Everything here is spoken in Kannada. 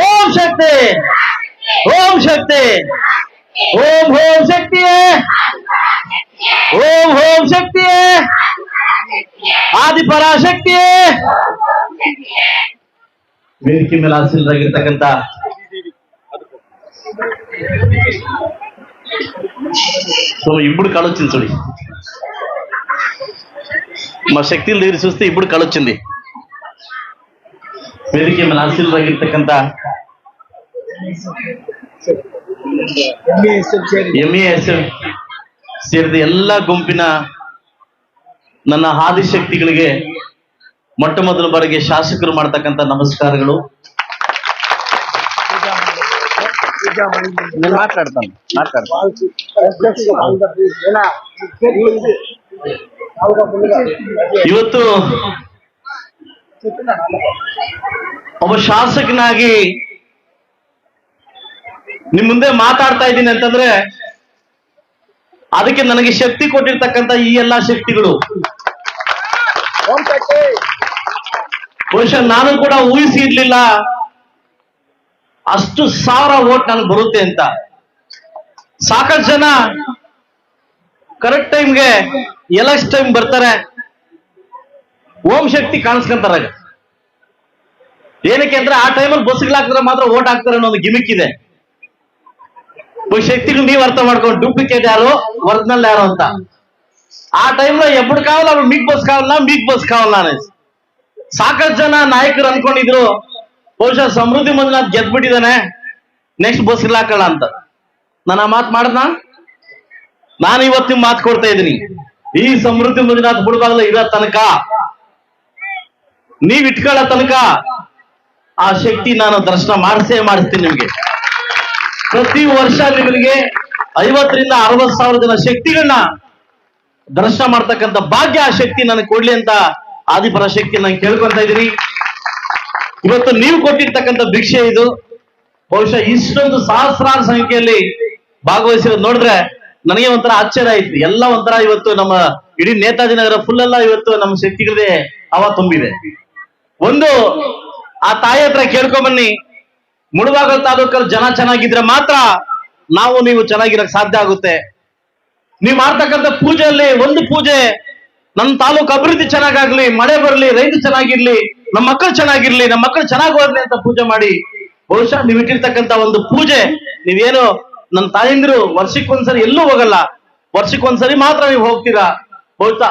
ಓಂ ಶಕ್ತಿ ಓಂ ಶಕ್ತಿ ಓಂ ಓಂ ಶಕ್ತಿಯೇ ಓಂ ಓಂ ಶಕ್ತಿಯೇ ಆದಿಪರಾಶಕ್ತಿಯೇ ವೇದಿಕೆ ಮೇಲೆ ಆಸೀನರಾಗಿರ್ತಕ್ಕಂಥ సో ఇప్పుడు కళొచ్చింది చూడి మా శక్తిని దగ్గర చూస్తే ఇప్పుడు కళొచ్చింది ವೇದಿಕೆ ಮೇಲೆ ಆಶೀರ್ವಾಗಿರ್ತಕ್ಕಂತ ಎಂ ಎಸ್ ಸೇರಿದ ಎಲ್ಲ ಗುಂಪಿನ ನನ್ನ ಆದಿಶಕ್ತಿಗಳಿಗೆ ಮೊಟ್ಟ ಮೊದಲ ಬಾರಿಗೆ ಶಾಸಕರು ಮಾಡತಕ್ಕಂತ ನಮಸ್ಕಾರಗಳು. ಇವತ್ತು ಒಬ್ಬ ಶಾಸಕನಾಗಿ ನಿಮ್ ಮುಂದೆ ಮಾತಾಡ್ತಾ ಇದ್ದೀನಿ ಅಂತಂದ್ರೆ ಅದಕ್ಕೆ ನನಗೆ ಶಕ್ತಿ ಕೊಟ್ಟಿರ್ತಕ್ಕಂತ ಈ ಎಲ್ಲಾ ಶಕ್ತಿಗಳು. ಬಹುಶಃ ನಾನು ಕೂಡ ಊಹಿಸಿ ಇರ್ಲಿಲ್ಲ ಅಷ್ಟು ಸಾವಿರ ಓಟ್ ನನ್ಗೆ ಬರುತ್ತೆ ಅಂತ. ಸಾಕಷ್ಟು ಜನ ಕರೆಕ್ಟ್ ಟೈಮ್ಗೆ ಎಲೆಕ್ಷನ್ ಟೈಮ್ ಬರ್ತಾರೆ. ಓಂ ಶಕ್ತಿ ಕಾಣಿಸ್ಕೊಂತಾರ ಏನಕ್ಕೆ ಅಂದ್ರೆ ಆ ಟೈಮಲ್ಲಿ ಬಸ್ಗಳಾಕಿದ್ರೆ ಮಾತ್ರ ಓಟ್ ಹಾಕ್ತಾರೆ ಅನ್ನೋ ಒಂದು ಗಿಮಿಕ್ ಇದೆ. ಶಕ್ತಿಗಳು ನೀವು ಅರ್ಥ ಮಾಡ್ಕೊಂಡು ಡೂಪ್ಲಿಕೇಟ್ ಯಾರು? ಒರಿಜಿನಲ್ ಯಾರು ಅಂತ. ಆ టైంలో ఎప్పుడు కావాలా మీకు బస్ ಬಸ್ మీకు ಮಿಗ್ ಬಸ್ అనేసి ಸಾಕಷ್ಟು ಜನ ನಾಯಕರು ಅನ್ಕೊಂಡಿದ್ರು, ಬಹುಶಃ ಸಮೃದ್ಧಿ ಮಂಜುನಾಥ್ ಗೆದ್ಬಿಟ್ಟಿದ್ದಾನೆ ನೆಕ್ಸ್ಟ್ ಬಸ್ ಇಲ್ಲ ಹಾಕಲ್ಲ ಅಂತ. ನಾನು ಆ ಮಾತು ಮಾಡ್ದ ನಾನು ಇವತ್ತು ಮಾತು ಕೊಡ್ತಾ ಇದ್ದೀನಿ. ಈ ಸಮೃದ್ಧಿ ಮಂಜುನಾಥ್ ಬಿಡಬಾಗ್ಲ ಇರೋ ತನಕ, ನೀವ್ ಇಟ್ಕೊಳ್ಳೋ ತನಕ ಆ ಶಕ್ತಿ ನಾನು ದರ್ಶನ ಮಾಡಿಸೇ ಮಾಡಿಸ್ತೀನಿ ನಿಮ್ಗೆ. ಪ್ರತಿ ವರ್ಷ ನಿಮಗೆ ಐವತ್ತರಿಂದ ಅರವತ್ ಸಾವಿರ ಜನ ಶಕ್ತಿಗಳನ್ನ ದರ್ಶನ ಮಾಡ್ತಕ್ಕಂಥ ಭಾಗ್ಯ ಆ ಶಕ್ತಿ ನನಗೆ ಕೊಡ್ಲಿ ಅಂತ ಆದಿಪರ ಶಕ್ತಿ ನಾನು ಕೇಳ್ಕೊಂತ ಇದ್ದೀನಿ. ಇವತ್ತು ನೀವು ಕೊಟ್ಟಿರ್ತಕ್ಕಂಥ ಭಿಕ್ಷೆ ಇದು. ಬಹುಶಃ ಇಷ್ಟೊಂದು ಸಹಸ್ರಾರು ಸಂಖ್ಯೆಯಲ್ಲಿ ಭಾಗವಹಿಸಿರೋದು ನೋಡಿದ್ರೆ ನನಗೆ ಒಂಥರ ಆಶ್ಚರ್ಯ ಆಯ್ತು. ಎಲ್ಲ ಒಂಥರ ಇವತ್ತು ನಮ್ಮ ಇಡೀ ನೇತಾಜಿ ನಗರ ಫುಲ್ ಎಲ್ಲ ಇವತ್ತು ನಮ್ಮ ಶಕ್ತಿಗಳದೇ ಅವ ತುಂಬಿದೆ. ಒಂದು ಆ ತಾಯಿ ಹತ್ರ ಕೇಳ್ಕೊಂಬನ್ನಿ ಮುಳುಬಾಗಲ್ ತಾಲೂಕಲ್ಲಿ ಜನ ಚೆನ್ನಾಗಿದ್ರೆ ಮಾತ್ರ ನಾವು ನೀವು ಚೆನ್ನಾಗಿರಕ್ ಸಾಧ್ಯ ಆಗುತ್ತೆ. ನೀವು ಮಾಡ್ತಕ್ಕಂಥ ಪೂಜೆಯಲ್ಲಿ ಒಂದು ಪೂಜೆ ನಮ್ಮ ತಾಲೂಕು ಅಭಿವೃದ್ಧಿ ಚೆನ್ನಾಗಾಗ್ಲಿ, ಮಳೆ ಬರಲಿ ರೈತ ಚೆನ್ನಾಗಿರ್ಲಿ, ನಮ್ಮ ಮಕ್ಕಳು ಚೆನ್ನಾಗಿರ್ಲಿ, ನಮ್ಮ ಮಕ್ಕಳು ಚೆನ್ನಾಗಿ ಓದ್ಲಿ ಅಂತ ಪೂಜೆ ಮಾಡಿ, ಬಹುಶಃ ನೀವು ಇಟ್ಟಿರ್ತಕ್ಕಂಥ ಒಂದು ಪೂಜೆ ನೀವೇನು ನನ್ನ ತಾಯಂದಿರು ವರ್ಷಕ್ಕೊಂದ್ಸರಿ ಎಲ್ಲೂ ಹೋಗಲ್ಲ. ವರ್ಷಕ್ಕೊಂದ್ಸರಿ ಮಾತ್ರ ನೀವು ಹೋಗ್ತೀರಾ? ಬಹುಶಃ